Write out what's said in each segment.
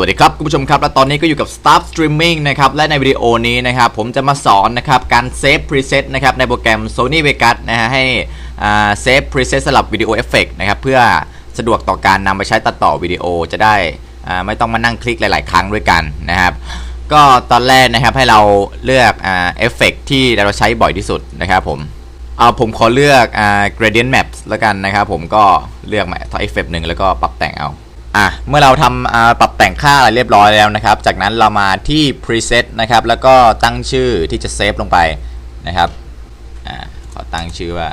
วัสดีครับ คุณผู้ชมครับ และตอนนี้ก็อยู่กับ Start Streaming นะครับ และในวิดีโอนี้นะครับ ผมจะมาสอนนะครับ การเซฟ preset นะครับ ในโปรแกรม Sony Vegas นะฮะ ให้เซฟ preset สำหรับวิดีโอเอฟเฟกนะครับ เพื่อสะดวกต่อการนำไปใช้ตัดต่อวิดีโอจะได้อ่าไม่ต้องมานั่งคลิกหลาย ๆ ครั้งด้วยกันนะครับ ก็ตอนแรกนะครับให้เราเลือกอ่าเอฟเฟกที่เราใช้บ่อยที่สุดนะครับผมเอาผมขอเลือกอ่า gradient maps แล้วกันนะครับผมก็เลือกมาทอ effect หนึ่งแล้วก็ปรับแต่งเอา อะเมื่อเราทำอ่าปรับแต่งค่าอะไรเรียบร้อยแล้วนะครับ จากนั้นเรามาที่ preset นะครับ แล้วก็ตั้งชื่อที่จะเซฟลงไปนะครับอ่าขอตั้งชื่อว่า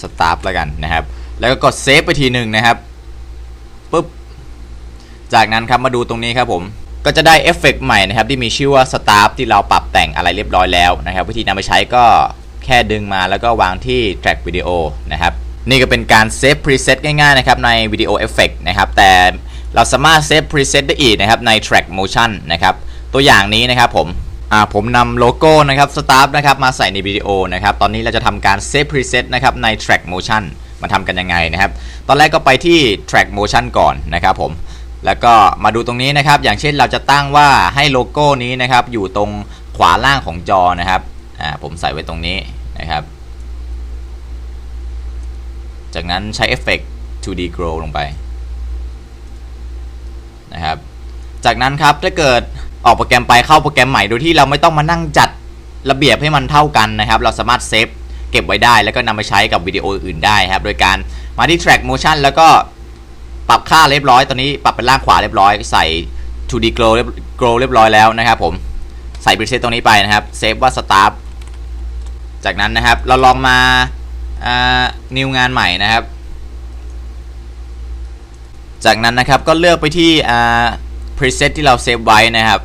start แล้วกันนะครับ แล้วก็กดเซฟไปทีหนึ่งนะครับปุ๊บจากนั้นครับมาดูตรงนี้ครับผมก็จะได้เอฟเฟกต์ใหม่นะครับที่มีชื่อว่า Start ที่เราปรับแต่งอะไรเรียบร้อยแล้วนะครับ วิธีนำไปใช้ก็แค่ดึงมาแล้วก็วางที่ track video นะครับ นี่ก็เป็นการเซฟ preset ง่ายๆนะครับในวิดีโอเอฟเฟกต์นะครับแต่เราสามารถเซฟ preset ได้อีกนะครับใน track motion นะครับตัวอย่างนี้นะครับผมอ่าผมนำโลโก้นะครับ Start นะครับมาใส่ในวิดีโอนะครับตอนนี้เราจะทำการเซฟ preset นะครับใน track motion มาทำกันยังไงนะครับ ตอนแรกก็ไปที่ track motion ก่อนนะครับผมแล้วก็มาดูตรงนี้นะครับ อย่างเช่นเราจะตั้งว่าให้โลโก้นี้นะครับอยู่ตรงขวาล่างของจอนะครับอ่าผมใส่ไว้ตรงนี้นะครับ จากนั้นใช้เอฟเฟกต์ 2D grow ลงไปนะครับ จากนั้นครับถ้าเกิดออกโปรแกรมไปเข้าโปรแกรมใหม่โดยที่เราไม่ต้องมานั่งจัดระเบียบให้มันเท่ากันนะครับ เราสามารถเซฟเก็บไว้ได้ แล้วก็นำไปใช้กับวิดีโออื่นได้ครับ โดยการมาที่ track motion แล้วก็ปรับค่าเรียบร้อย ตอนนี้ปรับเป็นล่างขวาเรียบร้อย ใส่ 2D grow เรียบ grow เรียบร้อยแล้วนะครับผม ใส่ preset ตรงนี้ไปนะครับ เซฟว่า start จากนั้นนะครับ เราลองมา อ่า new งานใหม่นะครับ จากนั้นนะครับก็เลือกไปที่ preset ที่เราเซฟไว้นะครับ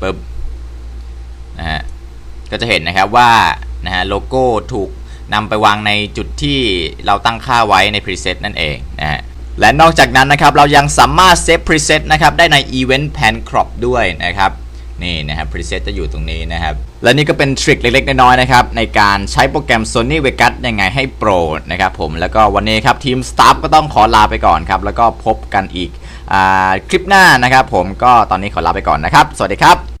ปึ๊บนะฮะก็จะเห็นนะครับว่านะฮะโลโก้ถูกนำไปวางในจุดที่เราตั้งค่าไว้ใน preset นั่นเองนะฮะและนอกจากนั้นนะครับเรายังสามารถเซฟ preset นะครับได้ใน event pan crop ด้วยนะครับ นี่นะครับ preset จะอยู่ตรงนี้นะครับ และนี่ก็เป็นทริคเล็กๆ น้อยๆนะครับ ในการใช้โปรแกรม Sony Vegas ยังไงให้โปรนะครับผมแล้วก็วันนี้ครับทีมสตาฟก็ต้องขอลาไปก่อนครับ แล้วก็พบกันอีกอคลิปหน้านะครับผมก็ตอนนี้ขอลาไปก่อนนะครับ สวัสดีครับ